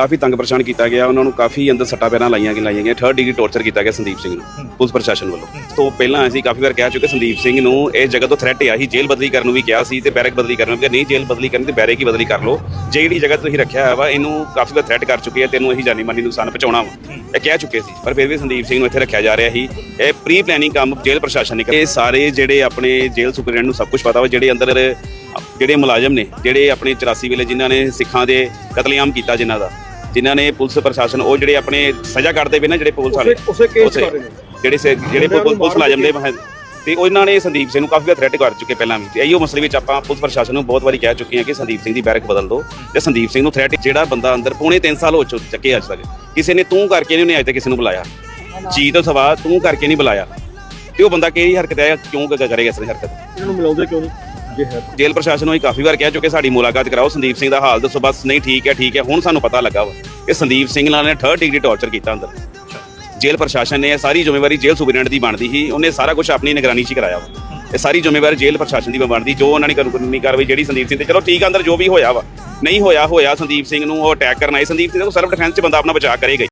ਕਾਫੀ ਤੰਗ ਪਰੇਸ਼ਾਨ ਕੀਤਾ ਗਿਆ ਉਹਨਾਂ ਨੂੰ ਕਾਫੀ ਅੰਦਰ ਸੱਟਾਂ ਪੈਰਾਂ ਲਾਈਆਂ ਗਈਆਂ ਲਾਈਆਂ ਗਈਆਂ ਥਰਡ ਡਿਗਰੀ ਟੌਰਚਰ ਕੀਤਾ ਗਿਆ ਸੰਦੀਪ ਸਿੰਘ ਨੂੰ ਪੁਲਿਸ ਪ੍ਰਸ਼ਾਸਨ ਵੱਲੋਂ। ਤੋਂ ਪਹਿਲਾਂ ਅਸੀਂ ਕਾਫੀ ਵਾਰ ਕਹਿ ਚੁੱਕੇ ਸੰਦੀਪ ਸਿੰਘ ਨੂੰ ਇਹ ਜਗ੍ਹਾ ਤੋਂ ਥ੍ਰੈਟ ਆ ਸੀ ਜੇਲ੍ਹ ਬਦਲੀ ਕਰਨ ਨੂੰ ਵੀ ਕਿਹਾ ਸੀ ਤੇ ਬੈਰਕ ਬਦਲੀ ਕਰਨ ਨੂੰ ਵੀ ਕਿਹਾ, ਨਹੀਂ ਜੇਲ੍ਹ ਬਦਲੀ ਕਰਨੀ ਤੇ ਬੈਰਕ ਹੀ ਬਦਲੀ ਕਰ ਲਓ। ਜਿਹੜੀ ਜਗ੍ਹਾ ਤੁਸੀਂ ਰੱਖਿਆ ਹੋਇਆ ਵਾ ਇਹਨੂੰ ਕਾਫੀ ਵਾਰ ਥ੍ਰੈਟ ਕਰ ਚੁੱਕੇ ਆ ਤੈਨੂੰ ਅਸੀਂ ਜਾਨੀ ਮਾਨੀ ਨੁਕਸਾਨ ਪਹੁੰਚਾਉਣਾ ਵਾ। ਇਹ ਕਹਿ ਚੁੱਕੇ ਸੀ ਪਰ ਫਿਰ ਵੀ ਸੰਦੀਪ ਸਿੰਘ ਨੂੰ ਇੱਥੇ ਰੱਖਿਆ ਜਾ ਰਿਹਾ ਸੀ। ਇਹ ਪ੍ਰੀ ਪਲੈਨਿੰਗ ਕੰਮ ਜੇਲ੍ਹ ਪ੍ਰਸ਼ਾਸਨ ਨੇ ਇਹ ਸਾਰੇ ਜਿਹੜੇ ਆਪਣੇ ਜੇਲ੍ਹ ਸੁਪਰਡੈਂਟ ਨੂੰ ਸਭ ਕੁਝ ਪਤਾ ਵਾ ਜਿਹੜੇ ਅੰਦਰ ਜਿਹੜੇ ਮੁਲਾਜ਼ਮ ਨੇ ਜਿਹੜੇ ਆਪਣੇ 84 ਵੇਲੇ ਜਿਨ੍ਹਾਂ ਨੇ ਸਿੱਖਾਂ ਦੇ ਕਤਲੇਆਮ ਕੀਤਾ ਜਿਨ੍ਹਾਂ ਦਾ ਜਿਨ੍ਹਾਂ ਨੇ ਪੁਲਿਸ ਪ੍ਰਸ਼ਾਸਨ ਉਹ ਜਿਹੜੇ ਆਪਣੇ ਸਜ਼ਾ ਕੱਟਦੇ ਪਏ ਨਾ ਜਿਹੜੇ ਪੁਲਿਸ ਵਾਲੇ। ਉਸੇ ਕੇਸ ਬਾਰੇ ਨੇ। ਜਿਹੜੇ ਸੇ- ਜਿਹੜੇ ਪੁਲਿਸ ਪੁਲਿਸ ਮੁਲਾਜ਼ਮ ਦੇ ਮਹ- ਤੇ ਉਹਨਾਂ ਨੇ ਸੰਦੀਪ ਸਿੰਘ ਨੂੰ ਕਾਫੀ ਵਾਰ ਥ੍ਰੈਟ ਕਰ ਚੁੱਕੇ ਪਹਿਲਾਂ ਵੀ। ਤੇ ਇਹੀਓ ਮਸਲੇ ਵਿੱਚ ਆਪਾਂ ਪੁਲਿਸ ਪ੍ਰਸ਼ਾਸਨ ਨੂੰ ਬਹੁਤ ਵਾਰੀ ਕਹਿ ਚੁੱਕੇ ਹਾਂ ਕਿ ਸੰਦੀਪ ਸਿੰਘ ਦੀ ਬੈਰਕ ਬਦਲ ਦਿਓ ਤੇ ਸੰਦੀਪ ਸਿੰਘ ਨੂੰ ਥ੍ਰੈਟ ਜਿਹੜਾ ਬੰਦਾ ਅੰਦਰ ਪੌਣੇ 3 ਸਾਲ ਹੋ ਚੁ- ਚੁੱਕੇ ਅੱਜ ਤੱਕ। ਕਿਸੇ ਨੇ ਤੂੰ ਕਰਕੇ ਨਹੀਂ ਉਹਨੇ ਅਜੇ ਤੱਕ ਕਿਸੇ ਨੂੰ ਬੁਲਾਇਆ। ਜੀ ਤੋਂ ਸਵਾ ਤੂੰ ਕਰਕੇ ਨਹੀਂ ਬੁਲਾਇਆ। ਤੇ ਉਹ ਬੰਦਾ ਕਿਹੜੀ ਹਰਕਤ ਹੈ ਕਿਉਂ ਕ- ਕਰੇਗਾ ਇਸ ਤਰ੍ਹਾਂ ਦੀ ਹਰਕਤ? ਇਹਨਾਂ ਨੂੰ ਮਿਲਾਉਂਦੇ ਕਿਉਂ ਨਹੀਂ? ਜੇ ਹੈ। ਜੇਲ੍ਹ ਪ੍ਰਸ਼ਾਸਨ ਨੂੰ ਹੀ ਕਾਫੀ ਵਾਰ ਕਹਿ ਚੁੱਕੇ ਸਾਡੀ ਮੁਲਾਕਾਤ ਕਰਾਓ। ਸੰਦੀਪ ਸਿੰਘ ਦਾ ਹਾਲ ਦੱਸੋ, ਬਸ ਨਹੀਂ ਠੀਕ ਹੈ ਠੀਕ ਹੈ। ਹੁਣ ਸਾਨੂੰ ਪਤਾ ਲੱਗਾ ਵਾ ਕਿ ਸੰਦੀਪ ਸਿੰਘ ਨਾਲ ਨੇ 3rd ਡਿਗਰੀ ਟੌਰਚਰ ਕੀਤਾ ਅੰਦਰ। ਜੇਲ੍ਹ ਪ੍ਰਸ਼ਾਸਨ ਨੇ ਸਾਰੀ ਜ਼ਿੰਮੇਵਾਰੀ ਜੇਲ੍ਹ ਸੁਪਰਡੈਂਟ ਦੀ ਬਣਦੀ ਸੀ। ਉਹਨੇ ਸਾਰਾ ਕੁਝ ਆਪਣੀ ਨਿਗਰਾਨੀ 'ਚ ਹੀ ਕਰਾਇਆ ਵਾ। ਇਹ ਸਾਰੀ ਜ਼ਿੰਮੇਵਾਰੀ ਜੇਲ੍ਹ ਪ੍ਰਸ਼ਾਸਨ ਦੀ ਬਣਦੀ। ਜੋ ਉਹਨਾਂ ਨੇ ਕਾਨੂੰਨੀ ਕਾਨੂੰਨੀ ਕਾਰਵਾਈ ਜਿਹੜੀ ਸੰਦੀਪ ਸਿੰਘ ਤੇ ਚਲੋ ਠੀਕ ਆ, ਅੰਦਰ ਜੋ ਵੀ ਹੋਇਆ ਵਾ। ਨਹੀਂ ਹੋਇਆ ਹੋਇਆ ਸੰਦੀਪ ਸਿੰਘ ਨੂੰ ਉਹ ਅਟੈਕ ਕਰਨ ਆਏ। ਸੰਦੀਪ ਸਿੰਘ ਨੂੰ ਸੈਲਫ ਡਿਫੈਂਸ 'ਚ ਬੰਦਾ ਆਪਣਾ ਬਚਾਅ ਕਰੇਗਾ ਹੀ।